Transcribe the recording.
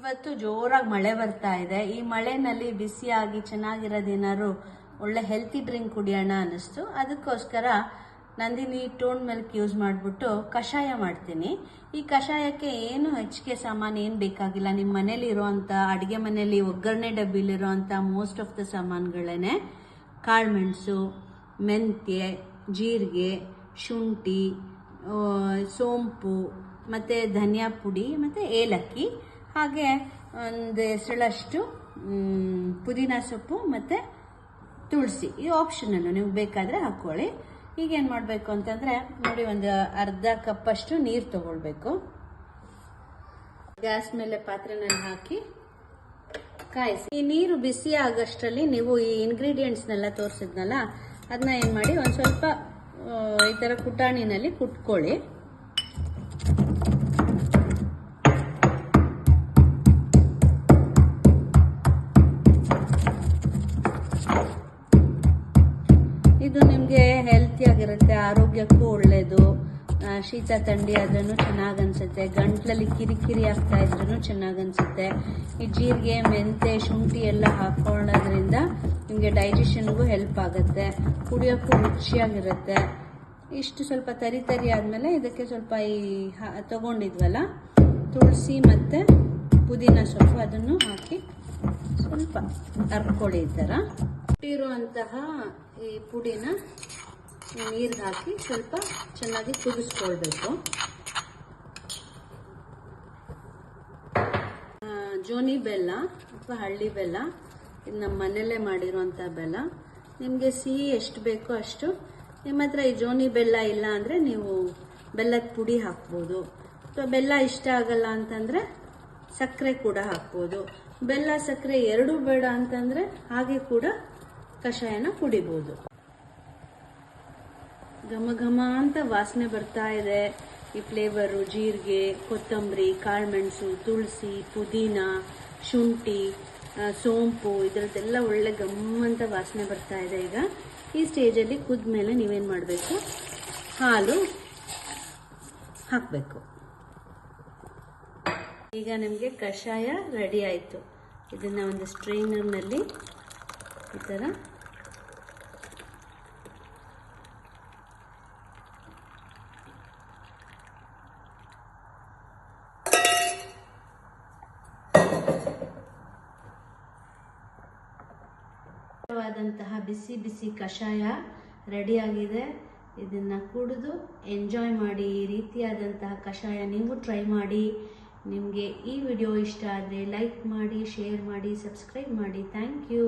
ಇವತ್ತು ಜೋರಾಗಿ ಮಳೆ ಬರ್ತಾ ಇದೆ. ಈ ಮಳೆನಲ್ಲಿ ಬಿಸಿಯಾಗಿ ಚೆನ್ನಾಗಿರೋದೇನಾದ್ರು ಒಳ್ಳೆ ಹೆಲ್ತಿ ಡ್ರಿಂಕ್ ಕುಡಿಯೋಣ ಅನ್ನಿಸ್ತು. ಅದಕ್ಕೋಸ್ಕರ ನಂದಿನಿ ಟೋನ್ ಮಿಲ್ಕ್ ಯೂಸ್ ಮಾಡಿಬಿಟ್ಟು ಕಷಾಯ ಮಾಡ್ತೀನಿ. ಈ ಕಷಾಯಕ್ಕೆ ಏನು ಹೆಚ್ಚಿಗೆ ಸಾಮಾನು ಏನು ಬೇಕಾಗಿಲ್ಲ. ನಿಮ್ಮ ಮನೇಲಿ ಇರೋವಂಥ ಅಡುಗೆ ಮನೆಯಲ್ಲಿ ಒಗ್ಗರಣೆ ಡಬ್ಬಿಲಿರೋವಂಥ ಮೋಸ್ಟ್ ಆಫ್ ದ ಸಾಮಾನುಗಳೇ ಕಾಳುಮೆಣಸು, ಮೆಂತ್ಯ, ಜೀರಿಗೆ, ಶುಂಠಿ ಸೋಂಪು, ಮತ್ತು ಧನಿಯಾ ಪುಡಿ, ಮತ್ತು ಏಲಕ್ಕಿ. ಹಾಗೆ ಒಂದು ಎಸಳಷ್ಟು ಪುದೀನ ಸೊಪ್ಪು ಮತ್ತು ತುಳಸಿ. ಈ ಆಪ್ಷನಲ್ಲು ನೀವು ಬೇಕಾದರೆ ಹಾಕ್ಕೊಳ್ಳಿ ಈಗ ಏನು ಮಾಡಬೇಕು ಅಂತಂದರೆ, ನೋಡಿ ಒಂದು ಅರ್ಧ ಕಪ್ಪಷ್ಟು ನೀರು ತಗೊಳ್ಬೇಕು. ಗ್ಯಾಸ್ ಮೇಲೆ ಪಾತ್ರೆನಲ್ಲಿ ಹಾಕಿ ಕಾಯಿಸಿ. ಈ ನೀರು ಬಿಸಿ ಆಗೋಷ್ಟರಲ್ಲಿ ನೀವು ಈ ಇಂಗ್ರೀಡಿಯೆಂಟ್ಸ್ನೆಲ್ಲ ತೋರಿಸಿದ್ನಲ್ಲ ಅದನ್ನ ಏನು ಮಾಡಿ ಒಂದು ಸ್ವಲ್ಪ ಈ ಥರ ಕುಟಾಣಿನಲ್ಲಿ ಕುಟ್ಕೊಳ್ಳಿ. ಹೆಲ್ತಿಯಾಗಿರುತ್ತೆ ಆರೋಗ್ಯಕ್ಕೂ ಒಳ್ಳೆಯದು ಶೀತ, ಥಂಡಿ ಆದ್ರೂ ಚೆನ್ನಾಗಿ ಅನ್ಸುತ್ತೆ ಗಂಟ್ಲಲ್ಲಿ ಕಿರಿಕಿರಿ ಆಗ್ತಾ ಇದ್ರೂ ಚೆನ್ನಾಗಿ ಅನ್ಸುತ್ತೆ ಈ ಜೀರಿಗೆ ಮೆಂತೆ ಶುಂಠಿ ಎಲ್ಲ ಹಾಕೊಳ್ಳೋದ್ರಿಂದ ನಿಮಗೆ ಡೈಜೆಷನ್ಗೂ ಹೆಲ್ಪ್ ಆಗುತ್ತೆ. ಕುಡಿಯೋಕ್ಕೂ ರುಚಿಯಾಗಿರುತ್ತೆ. ಇಷ್ಟು ಸ್ವಲ್ಪ ತರಿ ತರಿ ಆದಮೇಲೆ ಇದಕ್ಕೆ ಸ್ವಲ್ಪ ಈ ತೊಗೊಂಡಿದ್ವಲ್ಲ, ತುಳಸಿ ಮತ್ತು ಪುದೀನ ಸೊಪ್ಪು, ಅದನ್ನು ಹಾಕಿ ಸ್ವಲ್ಪ ಹರ್ಕೊಳ್ಳಿ ಈ ಥರ. ಇರುವಂತಹ ಈ ಪುಡಿನ ನೀರಿಗೆ ಹಾಕಿ ಸ್ವಲ್ಪ ಚೆನ್ನಾಗಿ ಕುದಿಸ್ಕೊಳ್ಬೇಕು. ಜೋನಿ ಬೆಲ್ಲ ಅಥವಾ ಹಳ್ಳಿ ಬೆಲ್ಲ, ಇದು ನಮ್ಮ ಮನೆಯಲ್ಲೇ ಮಾಡಿರುವಂಥ ಬೆಲ್ಲ. ನಿಮಗೆ ಸಿಹಿ ಎಷ್ಟು ಬೇಕೋ ಅಷ್ಟು ನಿಮ್ಮ ಹತ್ರ ಈ ಜೋನಿ ಬೆಲ್ಲ ಇಲ್ಲ ಅಂದರೆ ನೀವು ಬೆಲ್ಲದ ಪುಡಿ ಹಾಕ್ಬೋದು. ಅಥವಾ ಬೆಲ್ಲ ಇಷ್ಟ ಆಗಲ್ಲ ಅಂತಂದರೆ ಸಕ್ಕರೆ ಕೂಡ ಹಾಕ್ಬೋದು. ಬೆಲ್ಲ ಸಕ್ಕರೆ ಎರಡೂ ಬೇಡ ಅಂತಂದರೆ ಹಾಗೆ ಕೂಡ ಕಷಾಯನ ಕುಡಿಬೋದು. ಘಮ ಘಮ ಅಂತ ವಾಸನೆ ಬರ್ತಾ ಇದೆ. ಈ ಫ್ಲೇವರು ಜೀರಿಗೆ, ಕೊತ್ತಂಬರಿ, ಕಾಳುಮೆಣಸು, ತುಳಸಿ, ಪುದೀನ, ಶುಂಠಿ ಸೋಂಪು, ಇದರದ್ದೆಲ್ಲ ಒಳ್ಳೆ ಗಮ್ಮಂತ ವಾಸನೆ ಬರ್ತಾ ಇದೆ ಈಗ. ಈ ಸ್ಟೇಜಲ್ಲಿ ಕುದ್ಮೇಲೆ ನೀವೇನು ಮಾಡಬೇಕು? ಹಾಲು ಹಾಕಬೇಕು. ಈಗ ನಿಮಗೆ ಕಷಾಯ ರೆಡಿ ಆಯಿತು. ಇದನ್ನು ಒಂದು ಸ್ಟ್ರೈನರ್ನಲ್ಲಿ ಈ ಥರ ವಾದಂತಹ ಬಿಸಿ ಬಿಸಿ ಕಷಾಯ ರೆಡಿಯಾಗಿದೆ. ಇದನ್ನು ಕುಡಿದು ಎಂಜಾಯ್ ಮಾಡಿ, ಈ ರೀತಿಯಾದಂತಹ ಕಷಾಯ ನೀವು ಟ್ರೈ ಮಾಡಿ. ನಿಮಗೆ ಈ ವಿಡಿಯೋ ಇಷ್ಟ ಆದರೆ ಲೈಕ್ ಮಾಡಿ ಶೇರ್ ಮಾಡಿ ಸಬ್ಸ್ಕ್ರೈಬ್ ಮಾಡಿ. Thank you